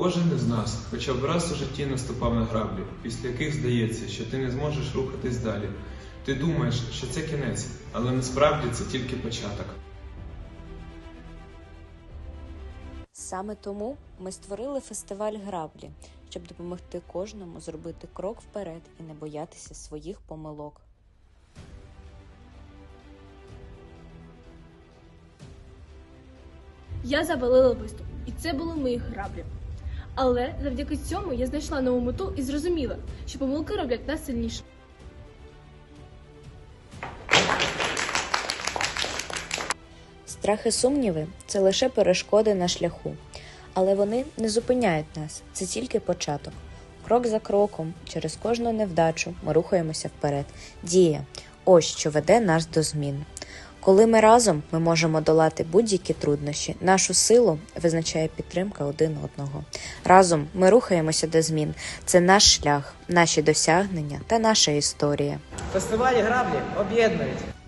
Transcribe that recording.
Кожен із нас хоча б раз у житті наступав на граблі, після яких здається, що ти не зможеш рухатись далі. Ти думаєш, що це кінець, але насправді це тільки початок. Саме тому ми створили фестиваль граблі, щоб допомогти кожному зробити крок вперед і не боятися своїх помилок. Я завалила виступ, і це були мої граблі. Але завдяки цьому я знайшла нову мету і зрозуміла, що помилки роблять нас сильніше. Страх і сумніви це лише перешкоди на шляху, але вони не зупиняють нас, це тільки початок. Крок за кроком, через кожну невдачу ми рухаємося вперед. Дія ось що веде нас до змін. Коли ми разом, ми можемо долати будь-які труднощі. Нашу силу визначає підтримка один одного. Разом ми рухаємося до змін. Це наш шлях, наші досягнення та наша історія. Фестивалі граблі об'єднують.